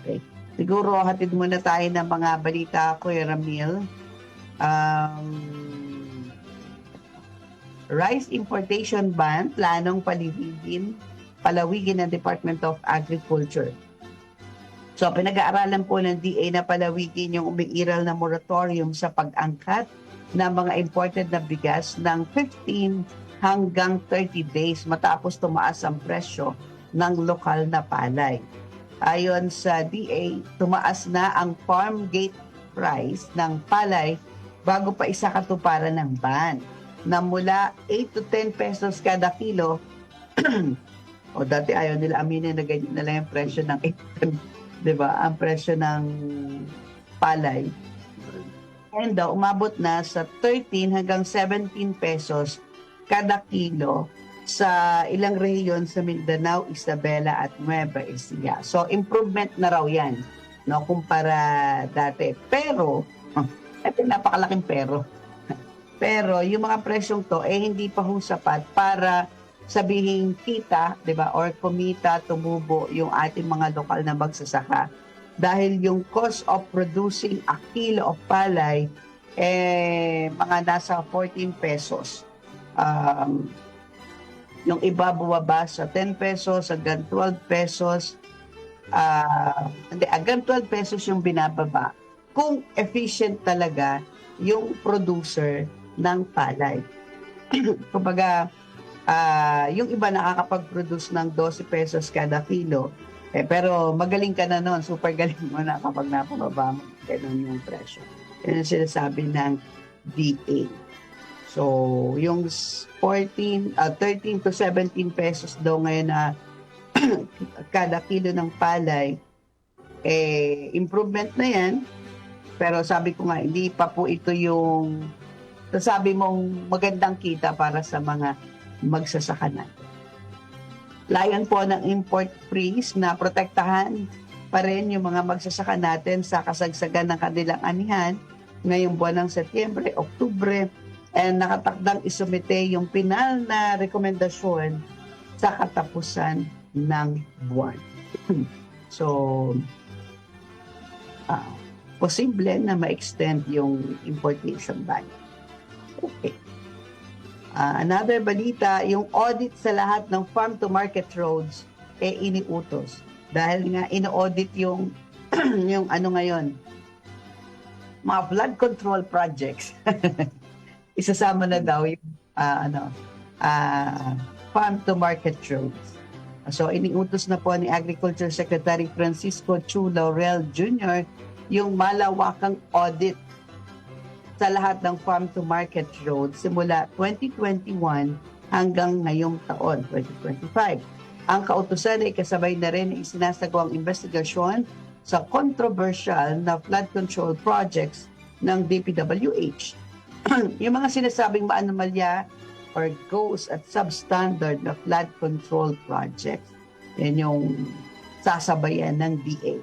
Okay. Siguro hatid muna tayo ng mga balita ko, Ramil. Um, rice importation ban, planong palibigin, palawigin ng Department of Agriculture. So, pinag-aaralan po ng DA na palawigin yung umiiral na moratorium sa pag-angkat ng mga imported na bigas ng 15 hanggang 30 days matapos tumaas ang presyo ng lokal na palay. Ayon sa DA, tumaas na ang farm gate price ng palay bago pa isa katuparan ng ban na mula 8 to 10 pesos kada kilo. O dati ayaw nila aminin na ganyan na lang yung presyo ng 8 di ba? Ang presyo ng palay. And daw umabot na sa 13 hanggang 17 pesos kada kilo sa ilang rehiyon sa Mindanao, Isabela at Nueva Ecija. So improvement na raw 'yan no kumpara dati. Pero ito napakalaking pero. Pero yung mga presyong to eh hindi pa ho sapat para sabihin kita, 'di ba, or kumita, tumubo yung ating mga lokal na magsasaka. Dahil yung cost of producing a kilo of palay eh mga nasa 14 pesos. Um, yung iba bumaba sa 10 pesos hanggang 12 pesos. Ah, hindi, hanggang 12 pesos yung binababa. Kung efficient talaga yung producer ng palay. Kumbaga, ah, yung iba nakakapag-produce ng 12 pesos kada kilo. Eh, pero magaling ka na noon, super galing mo na kapag napababa mo. Ganun yung presyo. Yan ang sinasabi ng DA. So, yung 14, ah, 13 to 17 pesos daw ngayon na kada kilo ng palay, eh, improvement na yan. Pero sabi ko nga, hindi pa po ito yung sabi mong magandang kita para sa mga magsasaka natin. Layan po ng import freeze na protektahan pa rin yung mga magsasaka natin sa kasagsagan ng kanilang anihan ngayong buwan ng Setyembre, Oktubre, and nakatakdang isumite yung pinal na rekomendasyon sa katapusan ng buwan. so, ah, posible na ma-extend yung importation ban. Okay. Ah, another balita, yung audit sa lahat ng farm-to-market roads eh iniutos. Dahil nga ino-audit yung yung ano ngayon, mga flood control projects. isasama na daw yung ah, ano, ah, farm to market roads. So iniutos na po ni Agriculture Secretary Francisco Chu Laurel Jr. yung malawakang audit sa lahat ng farm to market roads simula 2021 hanggang ngayong taon, 2025. Ang kautusan ay kasabay na rin ang isinasagawang investigasyon sa controversial na flood control projects ng DPWH yung mga sinasabing maanomalya or goes at substandard na flood control projects, yan yung sasabayan ng DA.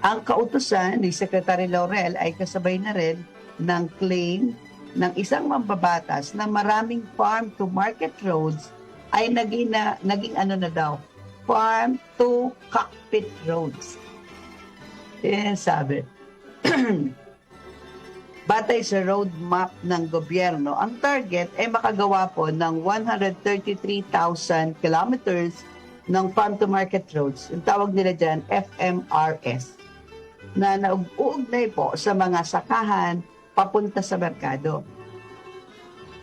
Ang kautusan ni Secretary Laurel ay kasabay na rin ng claim ng isang mambabatas na maraming farm to market roads ay naging, na, naging ano na daw, farm to cockpit roads. Yan sabi. Batay sa roadmap ng gobyerno, ang target ay makagawa po ng 133,000 kilometers ng farm-to-market roads. Yung tawag nila dyan, FMRS, na nauugnay po sa mga sakahan papunta sa merkado.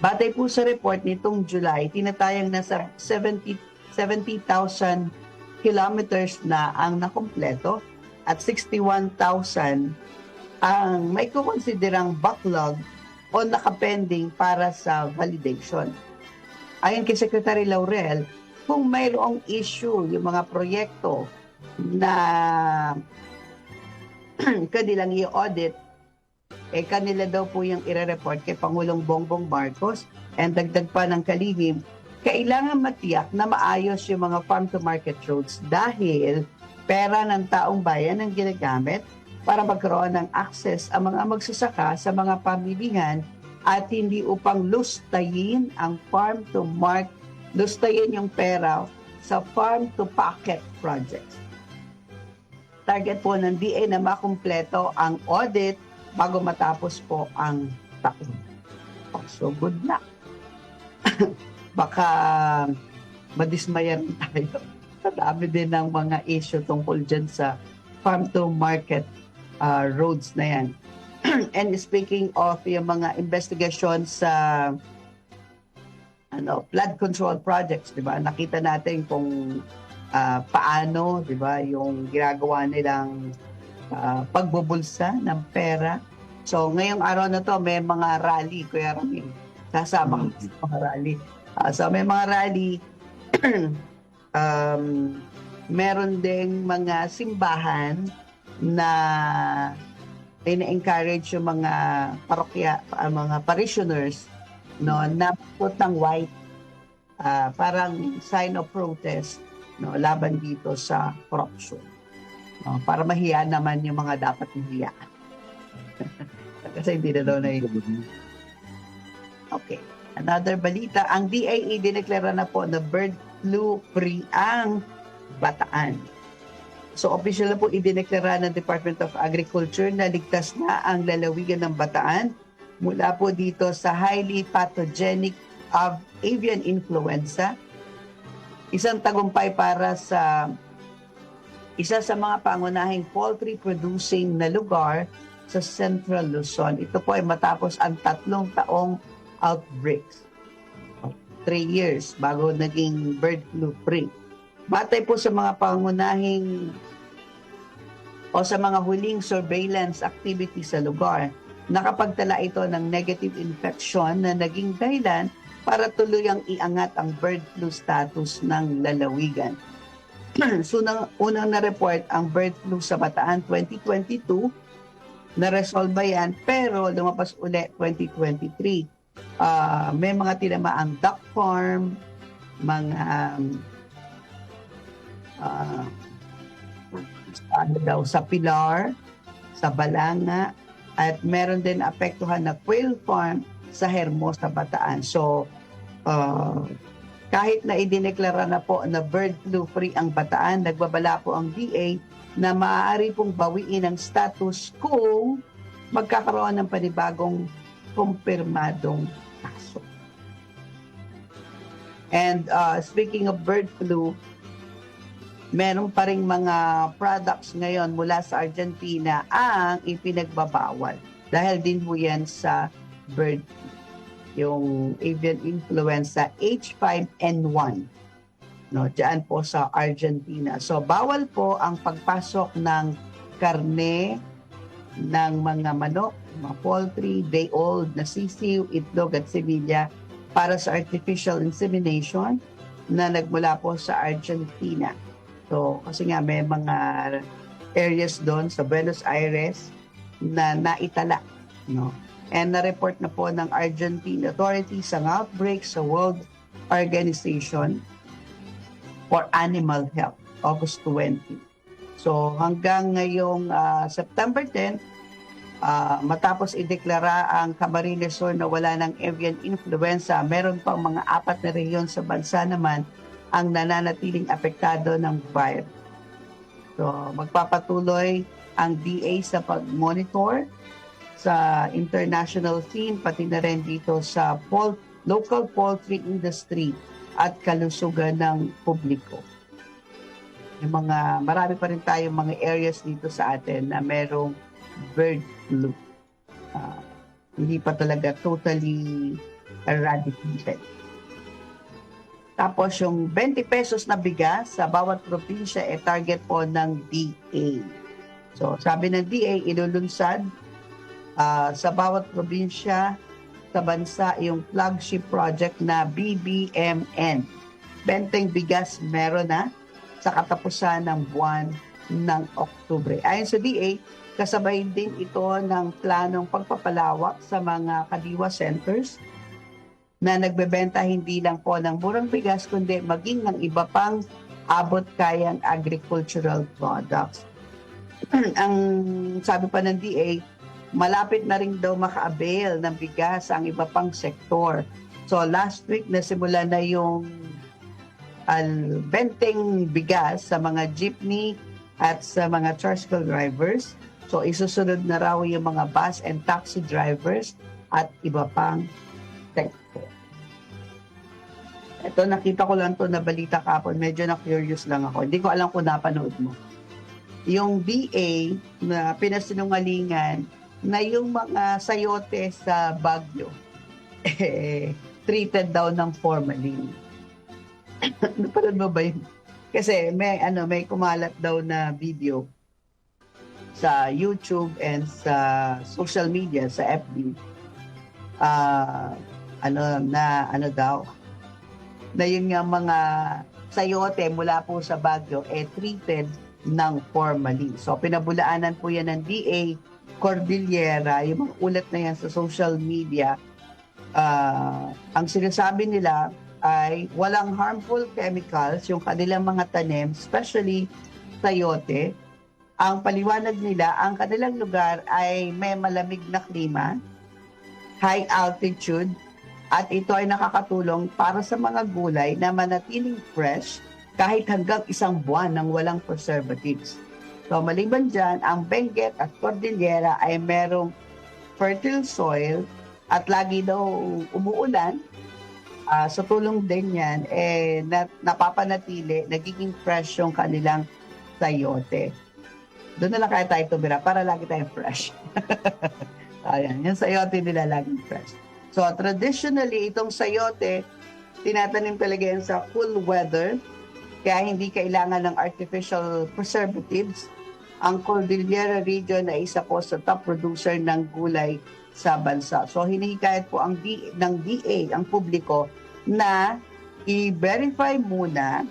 Batay po sa report nitong July, tinatayang nasa 70 70,000 kilometers na ang nakompleto at 61,000 ang may kukonsiderang backlog o nakapending para sa validation. Ayon kay Secretary Laurel, kung mayroong issue yung mga proyekto na kanilang i-audit, eh kanila daw po yung ire-report kay Pangulong Bongbong Marcos and dagdag pa ng kalihim, kailangan matiyak na maayos yung mga farm-to-market roads dahil pera ng taong bayan ang ginagamit para magkaroon ng access ang mga magsasaka sa mga pamilihan at hindi upang lustayin ang farm to mark, lustayin yung pera sa farm to pocket projects. target po ng DA na makumpleto ang audit bago matapos po ang taon. Oh, so good luck. Baka madismaya rin tayo. Sa dami din ng mga issue tungkol dyan sa farm to market uh, roads na yan. And speaking of yung mga investigation sa ano, flood control projects, 'di ba? Nakita natin kung ah, paano, 'di ba, yung ginagawa nilang ah, pagbubulsa ng pera. So, ngayong araw na to, may mga rally, Kuya Ramil. Kasama kami sa mga rally. Ah, so, may mga rally. um, meron ding mga simbahan na ina-encourage yung mga parokya, ah, mga parishioners no, na put ng white ah, parang sign of protest no, laban dito sa corruption. No, para mahiya naman yung mga dapat mahiya. Kasi hindi na daw na Okay. Another balita, ang DIE dineklara na po na bird flu free ang Bataan. So official na po idineklara ng Department of Agriculture na ligtas na ang lalawigan ng Bataan mula po dito sa highly pathogenic of avian influenza. Isang tagumpay para sa isa sa mga pangunahing poultry producing na lugar sa Central Luzon. Ito po ay matapos ang tatlong taong outbreaks. Three years bago naging bird flu free. Batay po sa mga pangunahing o sa mga huling surveillance activity sa lugar, nakapagtala ito ng negative infection na naging dahilan para tuluyang iangat ang bird flu status ng lalawigan. so, nang, unang na-report ang bird flu sa Bataan 2022, na-resolve yan, pero lumabas uli 2023. Ah, may mga tinamaang duck farm, mga um, ah, ano daw, sa Pilar, sa Balanga, at meron din apektuhan na quail farm sa Hermosa, Bataan. So, ah, kahit na idineklara na po na bird flu free ang Bataan, nagbabala po ang DA na maaari pong bawiin ang status kung magkakaroon ng panibagong kumpirmadong kaso. And uh, speaking of bird flu, meron pa ring mga products ngayon mula sa Argentina ang ipinagbabawal. Dahil din po yan sa bird. Yung avian influenza H5N1. No, diyan po sa Argentina. So bawal po ang pagpasok ng karne ng mga manok, mga poultry, day old na sisiw, itlog at semilya para sa artificial insemination na nagmula po sa Argentina. So, kasi nga may mga areas doon sa Buenos Aires na naitala. No? And na-report na po ng Argentine authorities ang outbreak sa World Organization for Animal Health, August 20. So hanggang ngayong ah, September 10, ah, matapos ideklara ang Camarines Sur na wala ng avian influenza, meron pang mga apat na rehiyon sa bansa naman ang nananatiling apektado ng virus. So magpapatuloy ang DA sa pag-monitor sa international scene, pati na rin dito sa pol- local poultry industry at kalusugan ng publiko. Yung mga, marami pa rin tayong mga areas dito sa atin na merong bird flu. Ah, hindi pa talaga totally eradicated. Tapos yung 20 pesos na bigas sa bawat probinsya e target po ng DA. So sabi ng DA, ilulunsad ah, sa bawat probinsya sa bansa yung flagship project na BBMN. Benteng bigas meron na sa katapusan ng buwan ng Oktubre. Ayon sa DA, kasabay din ito ng planong pagpapalawak sa mga kadiwa centers na nagbebenta hindi lang po ng murang bigas kundi maging ng iba pang abot kayang agricultural products. Ang sabi pa ng DA, malapit na rin daw maka-avail ng bigas ang iba pang sektor. So last week nasimula na yung al benteng bigas sa mga jeepney at sa mga tricycle drivers. So isusunod na raw yung mga bus and taxi drivers at iba pang Ito, nakita ko lang to na balita kapon. Medyo na-curious lang ako. Hindi ko alam kung napanood mo. Yung DA na pinasinungalingan na yung mga sayote sa Baguio eh, treated daw ng formalin. Napanood mo ba yun? Kasi may ano may kumalat daw na video sa YouTube and sa social media sa FB ah ano na ano daw na yun nga mga sayote mula po sa Baguio eh treated ng formalin. So pinabulaanan po yan ng DA Cordillera, yung mga ulat na yan sa social media. ah, ang sinasabi nila ay walang harmful chemicals yung kanilang mga tanim, especially sayote. Ang paliwanag nila, ang kanilang lugar ay may malamig na klima, high altitude, at ito ay nakakatulong para sa mga gulay na manatiling fresh kahit hanggang isang buwan ng walang preservatives. So maliban dyan, ang Benguet at Cordillera ay merong fertile soil at lagi daw umuulan. Ah, sa tulong din yan, eh, na, napapanatili, nagiging fresh yung kanilang sayote. Doon na lang kaya tayo tumira para lagi tayong fresh. Ayan, yung sayote nila laging fresh. So, traditionally, itong sayote, tinatanim talaga yan sa cool weather, kaya hindi kailangan ng artificial preservatives. Ang Cordillera region ay isa po sa top producer ng gulay sa bansa. So, hinihikayat po ang D, ng DA, ang publiko, na i-verify muna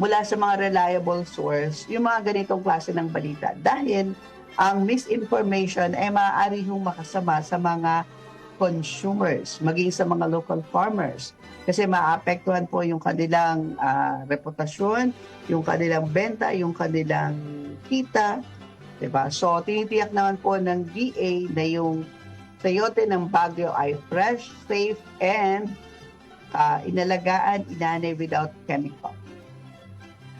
mula sa mga reliable source yung mga ganitong klase ng balita. Dahil ang misinformation ay maaari hong makasama sa mga consumers, maging sa mga local farmers. Kasi maapektuhan po yung kanilang ah, reputasyon, yung kanilang benta, yung kanilang kita. 'di ba? So, tinitiyak naman po ng DA na yung sayote ng Baguio ay fresh, safe, and ah, inalagaan, inanay without chemical.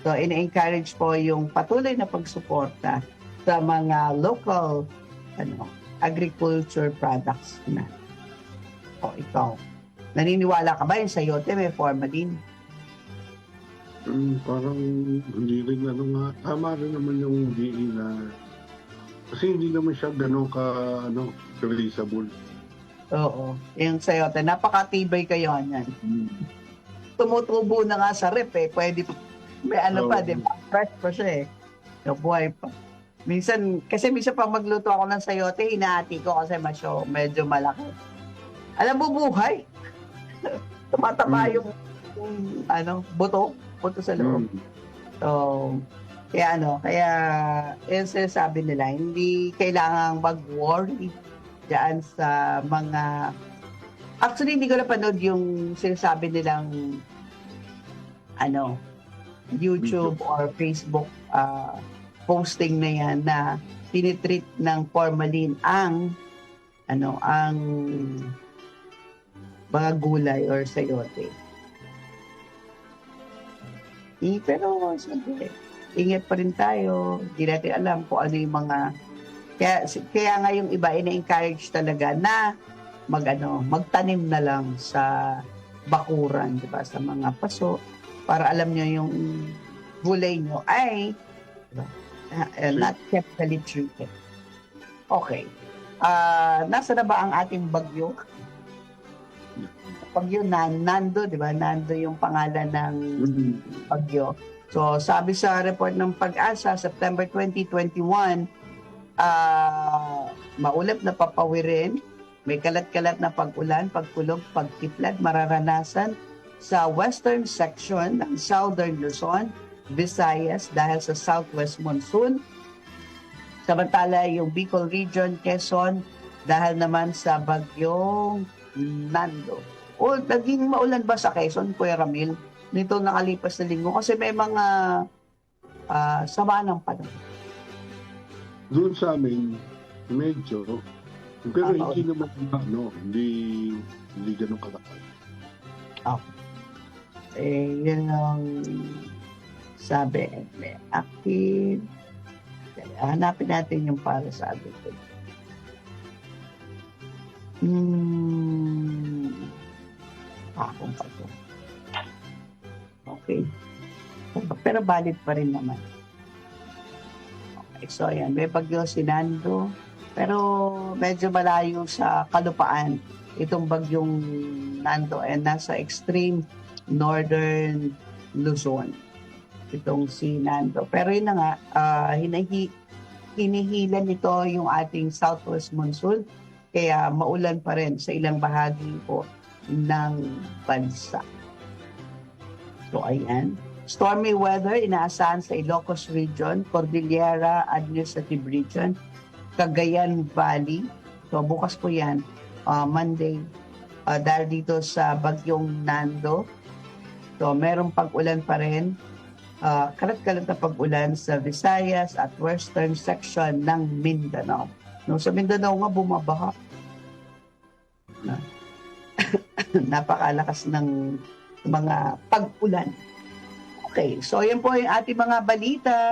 So, ina-encourage po yung patuloy na pagsuporta sa mga local ano, agriculture products na. O, ikaw. Naniniwala ka ba yung sayote may formalin? Mm, parang hindi rin ano nga. Tama rin naman yung DE na kasi hindi naman siya ganun ka ano, releasable. Oo. Yung sayote, napakatibay kayo yan. Tumutubo na nga sa rep eh. Pwede pa. May ano pa, Oo. di ba? Fresh pa siya eh. So, buhay pa. Minsan, kasi minsan pag magluto ako ng sayote, hinahati ko kasi masyo, medyo malaki. Alam mo, buhay. Tumataba Mm. yung, yung, ano, buto. Buto sa loob. Mm. So, kaya ano, kaya yung sinasabi nila, hindi kailangang mag-worry dyan sa mga... Actually, hindi ko napanood yung sinasabi nilang ano, YouTube or Facebook ah, posting na yan na tinitreat ng formalin ang ano, ang mga gulay or sayote. Eh, pero siyempre, ingat pa rin tayo. Hindi natin alam kung ano yung mga... Kaya, kaya nga yung iba, ina-encourage talaga na mag, ano, magtanim na lang sa bakuran, di ba? Sa mga paso, para alam nyo yung gulay nyo ay di ba, uh, not chemically treated. Okay. Ah, nasa na ba ang ating bagyo? Bagyo na Nando, di ba? Nando yung pangalan ng Mm. bagyo. So, sabi sa report ng pag-asa, September 2021, ah maulap na papawirin, may kalat-kalat na pag-ulan, pagkulog, pagtiplad, mararanasan sa western section ng southern Luzon, Visayas dahil sa southwest monsoon. Samantala yung Bicol region, Quezon, dahil naman sa bagyong Nando. O naging maulan ba sa Quezon, Kuya Ramil? nito nakalipas na linggo kasi may mga ah, sama ng panahon. Doon sa amin, medyo, pero Ah, hindi naman ano, hindi, hindi ganun kalaki. Eh, yun ang Sabi, may active. Hanapin natin yung para sa agriculture. Hmm. Akong pa to. Okay. Pero valid pa rin naman. Okay, so ayan, may bagyo si Nando. Pero medyo malayo sa kalupaan itong bagyong Nando ay nasa extreme northern Luzon. Itong si Nando. Pero yun na nga, ah, hinahi, hinihilan nito yung ating southwest monsoon. Kaya maulan pa rin sa ilang bahagi po ng bansa. So ayan. Stormy weather inaasahan sa Ilocos Region, Cordillera Administrative Region, Cagayan Valley. So bukas po yan, uh, Monday, uh, dahil dito sa bagyong Nando. So merong pag-ulan pa rin, uh, kalat-kalat na pag-ulan sa Visayas at western section ng Mindanao. No, sa Mindanao nga bumabaha. Na, napakalakas ng mga pag-ulan. Okay, so yan po yung ating mga balita.